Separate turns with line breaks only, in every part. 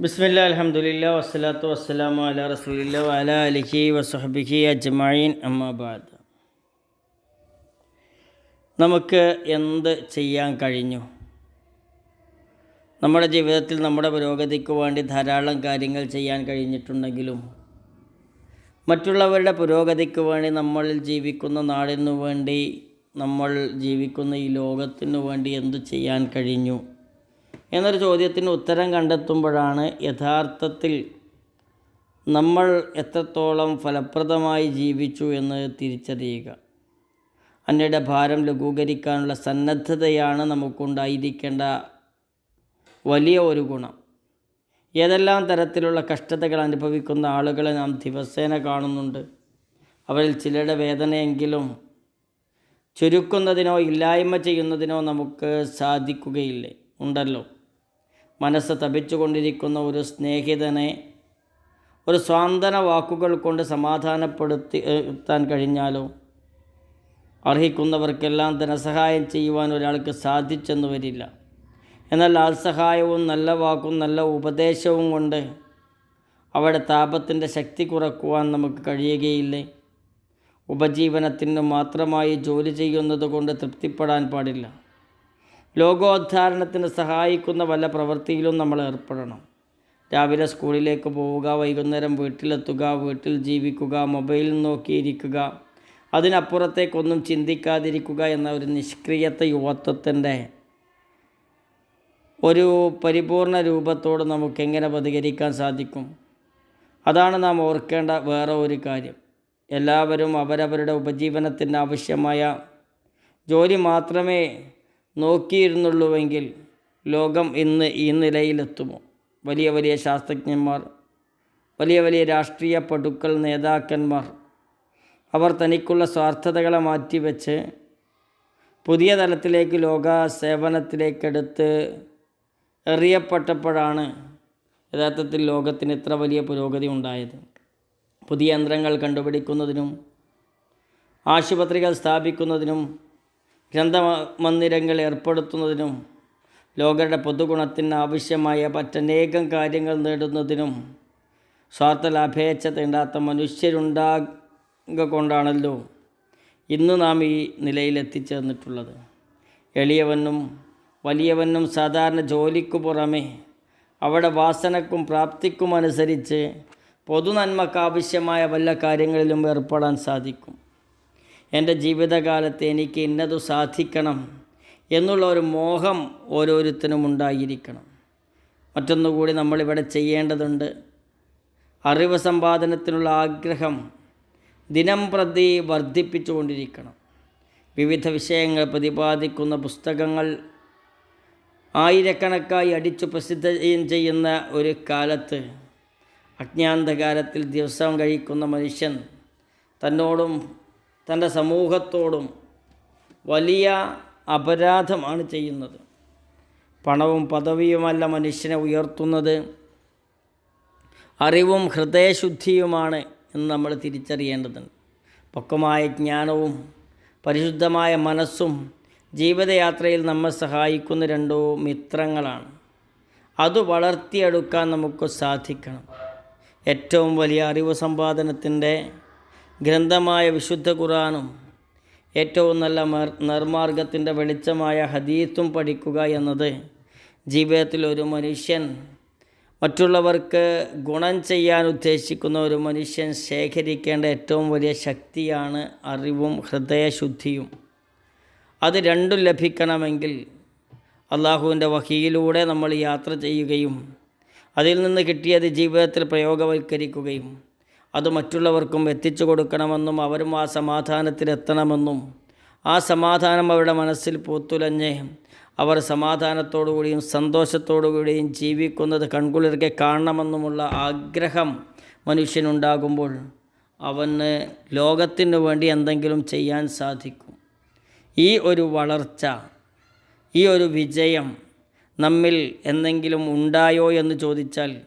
ബിസ്മില്ല അലഹമുല്ല വസ്സലാത്തു വസ്സലാമു അല റസൂലില്ല വല അലിഹി വസുഹബിഹി അജ്മീൻ അമ്മാബാദ് നമുക്ക് എന്ത് ചെയ്യാൻ കഴിഞ്ഞു? നമ്മുടെ ജീവിതത്തിൽ നമ്മുടെ പുരോഗതിക്ക് വേണ്ടി ധാരാളം കാര്യങ്ങൾ ചെയ്യാൻ കഴിഞ്ഞിട്ടുണ്ടെങ്കിലും മറ്റുള്ളവരുടെ പുരോഗതിക്ക് വേണ്ടി നമ്മൾ ജീവിക്കുന്ന നാടിനു വേണ്ടി നമ്മൾ ജീവിക്കുന്ന ഈ ലോകത്തിനു വേണ്ടി എന്തു ചെയ്യാൻ കഴിഞ്ഞു? എന്നൊരു ചോദ്യത്തിന് ഉത്തരം കണ്ടെത്തുമ്പോഴാണ് യഥാർത്ഥത്തിൽ നമ്മൾ എത്രത്തോളം ഫലപ്രദമായി ജീവിച്ചു എന്ന് തിരിച്ചറിയുക. അന്നയുടെ ഭാരം ലഘൂകരിക്കാനുള്ള സന്നദ്ധതയാണ് നമുക്കുണ്ടായിരിക്കേണ്ട വലിയ ഒരു ഗുണം. ഏതെല്ലാം തരത്തിലുള്ള കഷ്ടതകൾ അനുഭവിക്കുന്ന ആളുകളെ നാം ദിവസേന കാണുന്നുണ്ട്. അവരിൽ ചിലരുടെ വേദനയെങ്കിലും ചുരുക്കുന്നതിനോ ഇല്ലായ്മ ചെയ്യുന്നതിനോ നമുക്ക് സാധിക്കുകയില്ലേ? ഉണ്ടല്ലോ. മനസ്സ് തപിച്ചുകൊണ്ടിരിക്കുന്ന ഒരു സ്നേഹിതനെ ഒരു സ്വാന്തന വാക്കുകൾ കൊണ്ട് സമാധാനപ്പെടുത്തി എത്താൻ കഴിഞ്ഞാലോ? അർഹിക്കുന്നവർക്കെല്ലാം ധനസഹായം ചെയ്യുവാൻ ഒരാൾക്ക് സാധിച്ചെന്ന് വരില്ല. എന്നാൽ ആത്സഹായവും നല്ല വാക്കും നല്ല ഉപദേശവും കൊണ്ട് അവിടെ താപത്തിന്റെ ശക്തി കുറക്കുവാൻ നമുക്ക് കഴിയുകയില്ലേ? ഉപജീവനത്തിന് മാത്രമായി ജോലി ചെയ്യുന്നത് കൊണ്ട് തൃപ്തിപ്പെടാൻ പാടില്ല. ലോകോദ്ധാരണത്തിന് സഹായിക്കുന്ന വല്ല പ്രവൃത്തിയിലും നമ്മൾ ഏർപ്പെടണം. രാവിലെ സ്കൂളിലേക്ക് പോവുക വൈകുന്നേരം വീട്ടിലെത്തുക വീട്ടിൽ ജീവിക്കുക മൊബൈൽ നോക്കിയിരിക്കുക. അതിനപ്പുറത്തേക്കൊന്നും ചിന്തിക്കാതിരിക്കുക എന്ന ഒരു നിഷ്ക്രിയത്വ യുവത്വത്തിന്റെ ഒരു പരിപൂർണ രൂപത്തോട് നമുക്കെങ്ങനെ പ്രതികരിക്കാൻ സാധിക്കും? അതാണ് നാം ഓർക്കേണ്ട വേറെ ഒരു കാര്യം. എല്ലാവരും അവരവരുടെ ഉപജീവനത്തിന് ആവശ്യമായ ജോലി മാത്രമേ നോക്കിയിരുന്നുള്ളൂവെങ്കിൽ ലോകം ഇന്ന് ഈ നിലയിലെത്തുമോ? വലിയ വലിയ ശാസ്ത്രജ്ഞന്മാർ വലിയ വലിയ രാഷ്ട്രീയ പടുക്കൾ നേതാക്കന്മാർ അവർ തനിക്കുള്ള സ്വാർത്ഥതകളെ മാറ്റിവെച്ച് പുതിയ തലത്തിലേക്ക് ലോക സേവനത്തിലേക്കെടുത്ത് എറിയപ്പെട്ടപ്പോഴാണ് യഥാർത്ഥത്തിൽ ലോകത്തിന് ഇത്ര വലിയ പുരോഗതി ഉണ്ടായത്. പുതിയ യന്ത്രങ്ങൾ കണ്ടുപിടിക്കുന്നതിനും ആശുപത്രികൾ സ്ഥാപിക്കുന്നതിനും ഗ്രന്ഥമന്ദിരങ്ങൾ ഏർപ്പെടുത്തുന്നതിനും ലോകരുടെ പൊതുഗുണത്തിന് ആവശ്യമായ മറ്റനേകം കാര്യങ്ങൾ നേടുന്നതിനും സ്വാർത്ഥ ലാഭേച്ഛത തീണ്ടാത്ത മനുഷ്യരുണ്ടാക കൊണ്ടാണല്ലോ ഇന്ന് നാം ഈ നിലയിലെത്തിച്ചേർന്നിട്ടുള്ളത്. എളിയവനും വലിയവനും സാധാരണ ജോലിക്കു പുറമെ അവിടെ വാസനക്കും പ്രാപ്തിക്കും അനുസരിച്ച് പൊതുനന്മക്കാവശ്യമായ വല്ല കാര്യങ്ങളിലും ഏർപ്പെടാൻ സാധിക്കും. എന്റെ ജീവിതകാലത്ത് എനിക്ക് ഇന്നതു സാധിക്കണം എന്നുള്ള ഒരു മോഹം ഓരോരുത്തരും ഉണ്ടായിരിക്കണം. മറ്റൊന്നുകൂടി നമ്മളിവിടെ ചെയ്യേണ്ടതുണ്ട്. അറിവ് സമ്പാദനത്തിനുള്ള ആഗ്രഹം ദിനം പ്രതി വർദ്ധിപ്പിച്ചുകൊണ്ടിരിക്കണം. വിവിധ വിഷയങ്ങൾ പ്രതിപാദിക്കുന്ന പുസ്തകങ്ങൾ ആയിരക്കണക്കായി അടിച്ചു പ്രസിദ്ധം ചെയ്യുന്ന ഒരു കാലത്ത് അജ്ഞാന്തകാലത്തിൽ ദിവസം കഴിക്കുന്ന മനുഷ്യൻ തന്നോടും തന്റെ സമൂഹത്തോടും വലിയ അപരാധമാണ് ചെയ്യുന്നത്. പണവും പദവിയുമല്ല മനുഷ്യനെ ഉയർത്തുന്നത്. അറിവും ഹൃദയശുദ്ധിയുമാണ് എന്ന് നമ്മൾ തിരിച്ചറിയേണ്ടതുണ്ട്. പക്വമായ ജ്ഞാനവും പരിശുദ്ധമായ മനസ്സും ജീവിതയാത്രയിൽ നമ്മെ സഹായിക്കുന്ന രണ്ടോ മിത്രങ്ങളാണ്. അത് വളർത്തിയെടുക്കാൻ നമുക്ക് സാധിക്കണം. ഏറ്റവും വലിയ അറിവ് സമ്പാദനത്തിന്റെ ഗ്രന്ഥമായ വിശുദ്ധ ഖുറാനും ഏറ്റവും നല്ല നിർമാർഗത്തിന്റെ വെളിച്ചമായ ഹദീത്തും പഠിക്കുക എന്നത് ജീവിതത്തിൽ ഒരു മനുഷ്യൻ മറ്റുള്ളവർക്ക് ഗുണം ചെയ്യാൻ ഉദ്ദേശിക്കുന്ന ഒരു മനുഷ്യൻ ശേഖരിക്കേണ്ട ഏറ്റവും വലിയ ശക്തിയാണ് അറിവും ഹൃദയശുദ്ധിയും. അത് രണ്ടും ലഭിക്കണമെങ്കിൽ അള്ളാഹുവിന്റെ വഹിയിലൂടെ നമ്മൾ യാത്ര ചെയ്യുകയും അതിൽ നിന്ന് കിട്ടിയത് ജീവിതത്തിൽ പ്രയോഗവൽക്കരിക്കുകയും അത് മറ്റുള്ളവർക്കും എത്തിച്ചു കൊടുക്കണമെന്നും അവരും ആ സമാധാനത്തിലെത്തണമെന്നും. ആ സമാധാനം അവരുടെ മനസ്സിൽ പൂത്തുലഞ്ഞ് അവർ സമാധാനത്തോടുകൂടിയും സന്തോഷത്തോടുകൂടിയും ജീവിക്കുന്നത് കൺകുളിർക്കെ കാണണമെന്നുമുള്ള ആഗ്രഹം മനുഷ്യനുണ്ടാകുമ്പോൾ അവന് ലോകത്തിനു വേണ്ടി എന്തെങ്കിലും ചെയ്യാൻ സാധിക്കും. ഈ ഒരു വളർച്ച ഈ ഒരു വിജയം നമ്മിൽ എന്തെങ്കിലും ഉണ്ടായോ എന്ന് ചോദിച്ചാൽ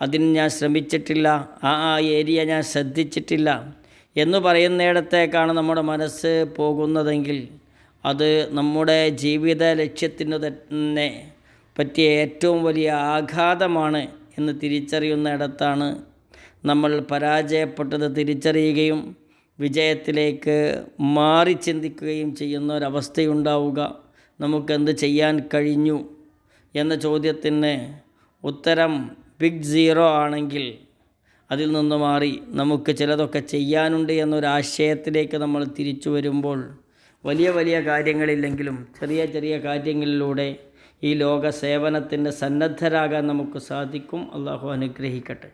അതിന് ഞാൻ ശ്രമിച്ചിട്ടില്ല ആ ആ ഏരിയ ഞാൻ ശ്രദ്ധിച്ചിട്ടില്ല എന്ന് പറയുന്നിടത്തേക്കാണ് നമ്മുടെ മനസ്സ് പോകുന്നതെങ്കിൽ അത് നമ്മുടെ ജീവിത ലക്ഷ്യത്തിന് തന്നെ പറ്റിയ ഏറ്റവും വലിയ ആഘാതമാണ് എന്ന് തിരിച്ചറിയുന്നിടത്താണ് നമ്മൾ പരാജയപ്പെട്ടത് തിരിച്ചറിയുകയും വിജയത്തിലേക്ക് മാറി ചിന്തിക്കുകയും ചെയ്യുന്ന ഒരവസ്ഥയുണ്ടാവുക നമുക്കെന്ത് ചെയ്യാൻ കഴിഞ്ഞു? എന്ന ചോദ്യത്തിന് ഉത്തരം ബിഗ് സീറോ ആണെങ്കിൽ അതിൽ നിന്ന് മാറി നമുക്ക് ചിലതൊക്കെ ചെയ്യാനുണ്ട് എന്നൊരാശയത്തിലേക്ക് നമ്മൾ തിരിച്ചു വരുമ്പോൾ വലിയ വലിയ കാര്യങ്ങളില്ലെങ്കിലും ചെറിയ ചെറിയ കാര്യങ്ങളിലൂടെ ഈ ലോക സേവനത്തിന്റെ സന്നദ്ധരാകാൻ നമുക്ക് സാധിക്കും. അള്ളാഹു അനുഗ്രഹിക്കട്ടെ.